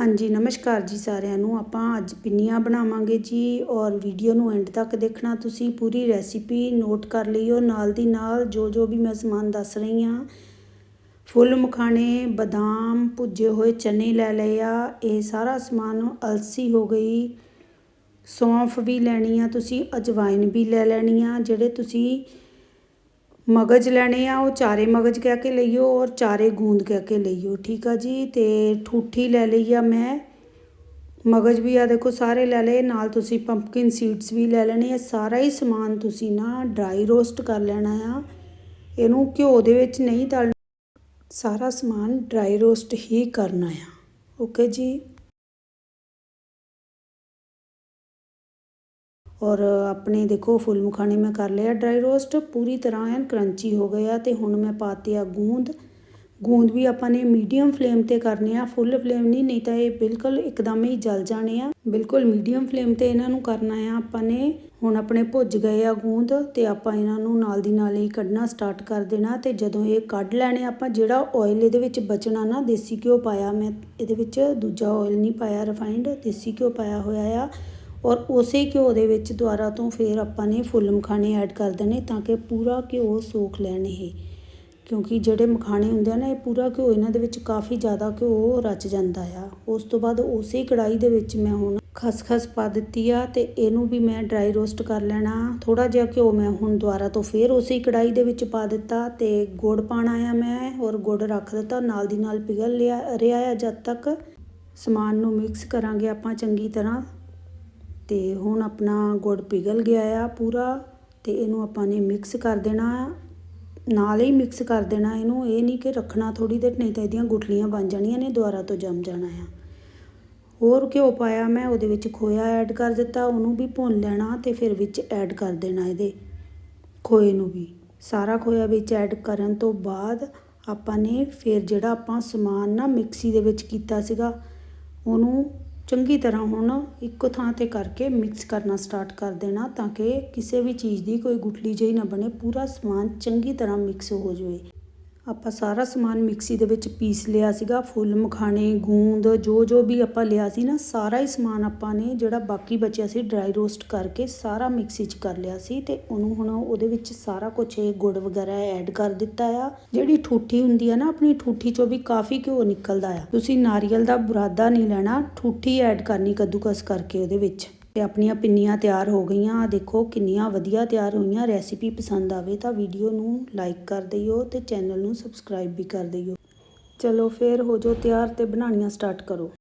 ਹਾਂਜੀ, ਨਮਸਕਾਰ ਜੀ ਸਾਰਿਆਂ ਨੂੰ। ਆਪਾਂ ਅੱਜ ਪਿੰਨੀਆਂ ਬਣਾਵਾਂਗੇ ਜੀ ਔਰ ਵੀਡੀਓ ਨੂੰ ਐਂਡ ਤੱਕ ਦੇਖਣਾ। ਤੁਸੀਂ ਪੂਰੀ ਰੈਸਿਪੀ ਨੋਟ ਕਰ ਲਈਓ ਨਾਲ ਦੀ ਨਾਲ ਜੋ ਜੋ ਵੀ ਮੈਂ ਸਮਾਨ ਦੱਸ ਰਹੀ ਹਾਂ, ਫੁੱਲ ਮਖਾਣੇ, ਬਦਾਮ, ਭੁੱਜੇ ਹੋਏ ਚਨੇ ਲੈ ਲਏ ਆ। ਇਹ ਸਾਰਾ ਸਮਾਨ ਅਲਸੀ ਹੋ ਗਈ। ਸੌਂਫ ਵੀ ਲੈਣੀ ਆ ਤੁਸੀਂ ਅਜਵਾਇਨ ਵੀ ਲੈ ਲੈਣੀ ਆ, ਜਿਹੜੇ ਤੁਸੀਂ ਮਗਜ ਲੈਣੇ ਆ, ਉਹ ਚਾਰੇ ਮਗਜ ਕਹਿ ਕੇ ਲਈਓ ਔਰ ਚਾਰੇ ਗੂੰਦ ਕਹਿ ਕੇ ਲਈਓ, ਠੀਕ ਆ ਜੀ? ਤੇ ਠੂਠੀ ਲੈ ਲਈ ਆ ਮੈਂ। ਮਗਜ ਵੀ ਆ ਦੇਖੋ, ਸਾਰੇ ਲੈ ਲਏ, ਨਾਲ ਤੁਸੀਂ ਪੰਪਕਿਨ ਸੀਡਸ ਵੀ ਲੈ ਲੈਣੇ ਆ, ਸਾਰਾ ਹੀ ਸਮਾਨ ਤੁਸੀਂ ਨਾ ਡਰਾਈ ਰੋਸਟ ਕਰ ਲੈਣਾ ਆ। ਇਹਨੂੰ ਘਿਓ ਦੇ ਵਿੱਚ ਨਹੀਂ ਤਲਣਾ ਸਾਰਾ ਸਮਾਨ ਡਰਾਈ ਰੋਸਟ ਹੀ ਕਰਨਾ ਆ। ਓਕੇ ਜੀ? ਔਰ ਆਪਣੇ ਦੇਖੋ, ਫੁੱਲ ਮਖਾਣੇ ਮੈਂ ਕਰ ਲਿਆ। ਡਰਾਈ ਰੋਸਟ ਪੂਰੀ ਤਰ੍ਹਾਂ ਐਨ ਕਰੰਚੀ ਹੋ ਗਿਆ ਤੇ ਹੁਣ ਮੈਂ ਪਾਤੇ ਆ ਗੂੰਦ। ਗੂੰਦ ਵੀ ਆਪਾਂ ਨੇ ਮੀਡੀਅਮ ਫਲੇਮ ਤੇ ਕਰਨੇ ਆ। ਫੁੱਲ ਫਲੇਮ ਨਹੀਂ ਨਹੀਂ ਤਾਂ ਇਹ ਬਿਲਕੁਲ ਇੱਕਦਮ ਹੀ ਜਲ ਜਾਣੇ ਆ। ਬਿਲਕੁਲ ਮੀਡੀਅਮ ਫਲੇਮ ਤੇ ਇਹਨਾਂ ਨੂੰ ਕਰਨਾ ਆ ਆਪਾਂ ਨੇ। ਹੁਣ ਆਪਣੇ ਭੁੱਜ ਗਏ ਆ ਗੂੰਦ ਤੇ ਆਪਾਂ ਇਹਨਾਂ ਨੂੰ ਨਾਲ ਦੀ ਨਾਲ ਹੀ ਕੱਢਣਾ ਸਟਾਰਟ ਕਰ ਦੇਣਾ ਤੇ ਜਦੋਂ ਇਹ ਕੱਢ ਲੈਣੇ ਆਪਾਂ, ਜਿਹੜਾ ਆਇਲ ਇਹਦੇ ਵਿੱਚ ਬਚਣਾ ਨਾ, ਦੇਸੀ ਘਿਓ ਪਾਇਆ ਮੈਂ, ਇਹਦੇ ਵਿੱਚ ਦੂਜਾ ਆਇਲ ਨਹੀਂ ਪਾਇਆ ਰਿਫਾਈਨਡ ਦੇਸੀ ਘਿਓ ਪਾਇਆ ਹੋਇਆ ਆ। ਔਰ ਉਸੇ ਘਿਓ ਦੇ ਵਿੱਚ ਦੁਬਾਰਾ ਤੋਂ ਫਿਰ ਆਪਾਂ ਨੇ ਫੁੱਲ ਮਖਾਣੇ ਐਡ ਕਰ ਦੇਣੇ ਤਾਂ ਕਿ ਪੂਰਾ ਘਿਓ ਸੋਖ ਲੈਣ ਇਹ। ਕਿਉਂਕਿ ਜਿਹੜੇ ਮਖਾਣੇ ਹੁੰਦੇ ਆ ਨਾ, ਇਹ ਪੂਰਾ ਘਿਓ ਇਹਨਾਂ ਦੇ ਵਿੱਚ ਕਾਫੀ ਜ਼ਿਆਦਾ ਘਿਓ ਰਚ ਜਾਂਦਾ ਆ। ਉਸ ਤੋਂ ਬਾਅਦ ਉਸੇ ਕੜਾਈ ਦੇ ਵਿੱਚ ਮੈਂ ਹੁਣ ਖਸਖਸ ਪਾ ਦਿੱਤੀ ਆ ਤੇ ਇਹਨੂੰ ਵੀ ਮੈਂ ਡਰਾਈ ਰੋਸਟ ਕਰ ਲੈਣਾ। ਥੋੜਾ ਜਿਹਾ ਘਿਓ ਮੈਂ ਹੁਣ ਦੁਬਾਰਾ ਤੋਂ ਫਿਰ ਉਸੇ ਕੜਾਈ ਦੇ ਵਿੱਚ ਪਾ ਦਿੱਤਾ ਤੇ ਗੁੜ ਪਾਣਾ ਆ ਮੈਂ ਔਰ ਗੁੜ ਰੱਖ ਦਿੱਤਾ। ਨਾਲ ਦੀ ਨਾਲ ਪਿਘਲ ਲਿਆ, ਰਿਹਾ ਆ ਜਦ ਤੱਕ। ਸਮਾਨ ਨੂੰ ਮਿਕਸ ਕਰਾਂਗੇ ਆਪਾਂ ਚੰਗੀ ਤਰ੍ਹਾਂ। ਅਤੇ ਹੁਣ ਆਪਣਾ ਗੁੜ ਪਿਘਲ ਗਿਆ ਆ ਪੂਰਾ ਅਤੇ ਇਹਨੂੰ ਆਪਾਂ ਨੇ ਮਿਕਸ ਕਰ ਦੇਣਾ ਨਾਲ ਹੀ ਮਿਕਸ ਕਰ ਦੇਣਾ ਇਹਨੂੰ। ਇਹ ਨਹੀਂ ਕਿ ਰੱਖਣਾ ਥੋੜ੍ਹੀ ਦੇਰ, ਨਹੀਂ ਤਾਂ ਇਹਦੀਆਂ ਗੁਠਲੀਆਂ ਬਣ ਜਾਣੀਆਂ ਨੇ, ਦੁਬਾਰਾ ਤੋਂ ਜੰਮ ਜਾਣਾ ਆ। ਹੋਰ ਘਿਓ ਪਾਇਆ ਮੈਂ, ਉਹਦੇ ਵਿੱਚ ਖੋਇਆ ਐਡ ਕਰ ਦਿੱਤਾ, ਉਹਨੂੰ ਵੀ ਭੁੰਨ ਲੈਣਾ ਤੇ ਫਿਰ ਵਿੱਚ ਐਡ ਕਰ ਦੇਣਾ ਇਹਦੇ। ਖੋਏ ਨੂੰ ਵੀ। ਸਾਰਾ ਖੋਇਆ ਵਿੱਚ ਐਡ ਕਰਨ ਤੋਂ ਬਾਅਦ ਆਪਾਂ ਨੇ ਫਿਰ ਜਿਹੜਾ ਆਪਾਂ ਸਮਾਨ ਨਾ ਮਿਕਸੀ ਦੇ ਵਿੱਚ ਕੀਤਾ ਸੀਗਾ, ਉਹਨੂੰ ਚੰਗੀ ਤਰ੍ਹਾਂ ਹੁਣ ਇੱਕੋ ਥਾਂ ਤੇ ਕਰਕੇ ਮਿਕਸ ਕਰਨਾ ਸਟਾਰਟ ਕਰ ਦੇਣਾ ਤਾਂ ਕਿ ਕਿਸੇ ਵੀ ਚੀਜ਼ ਦੀ ਕੋਈ ਗੁਠਲੀ ਜਿਹੀ ਨਾ ਬਣੇ, ਪੂਰਾ ਸਮਾਨ ਚੰਗੀ ਤਰ੍ਹਾਂ ਮਿਕਸ ਹੋ ਜਾਵੇ। ਆਪਾਂ ਸਾਰਾ ਸਮਾਨ ਮਿਕਸੀ ਦੇ ਵਿੱਚ ਪੀਸ ਲਿਆ ਸੀਗਾ। ਫੁੱਲ, ਮਖਾਣੇ, ਗੂੰਦ, ਜੋ ਜੋ ਵੀ ਆਪਾਂ ਲਿਆ ਸੀ ਨਾ, ਸਾਰਾ ਹੀ ਸਮਾਨ ਆਪਾਂ ਨੇ ਜਿਹੜਾ ਬਾਕੀ ਬਚਿਆ ਸੀ ਡਰਾਈ ਰੋਸਟ ਕਰਕੇ ਸਾਰਾ ਮਿਕਸੀ 'ਚ ਕਰ ਲਿਆ ਸੀ ਤੇ ਉਹਨੂੰ ਹੁਣ ਉਹਦੇ ਵਿੱਚ ਸਾਰਾ ਕੁਝ ਇਹ ਗੁੜ ਵਗੈਰਾ ਐਡ ਕਰ ਦਿੱਤਾ ਆ। ਜਿਹੜੀ ਠੂਠੀ ਹੁੰਦੀ ਆ ਨਾ, ਆਪਣੀ ਠੂਠੀ 'ਚੋਂ ਵੀ ਕਾਫੀ ਘਿਓ ਨਿਕਲਦਾ ਆ। ਤੁਸੀਂ ਨਾਰੀਅਲ ਦਾ ਬੁਰਾਦਾ ਨਹੀਂ ਲੈਣਾ, ਠੂਠੀ ਐਡ ਕਰਨੀ ਕੱਦੂਕਸ ਕਰਕੇ ਉਹਦੇ ਵਿੱਚ। ਤੇ ਆਪਣੀਆਂ ਪਿੰਨੀਆਂ ਤਿਆਰ ਹੋ ਗਈਆਂ। ਆ ਦੇਖੋ, ਕਿੰਨੀਆਂ ਵਧੀਆ ਤਿਆਰ ਹੋਈਆਂ। ਰੈਸਿਪੀ ਪਸੰਦ ਆਵੇ ਤਾਂ ਵੀਡੀਓ ਨੂੰ ਲਾਈਕ ਕਰ ਦਿਓ ਤੇ ਚੈਨਲ ਨੂੰ ਸਬਸਕ੍ਰਾਈਬ ਵੀ ਕਰ ਦਿਓ। ਚਲੋ ਫੇਰ ਹੋ ਜੋ ਤਿਆਰ ਤੇ ਬਣਾਉਣੀਆਂ ਸਟਾਰਟ ਕਰੋ।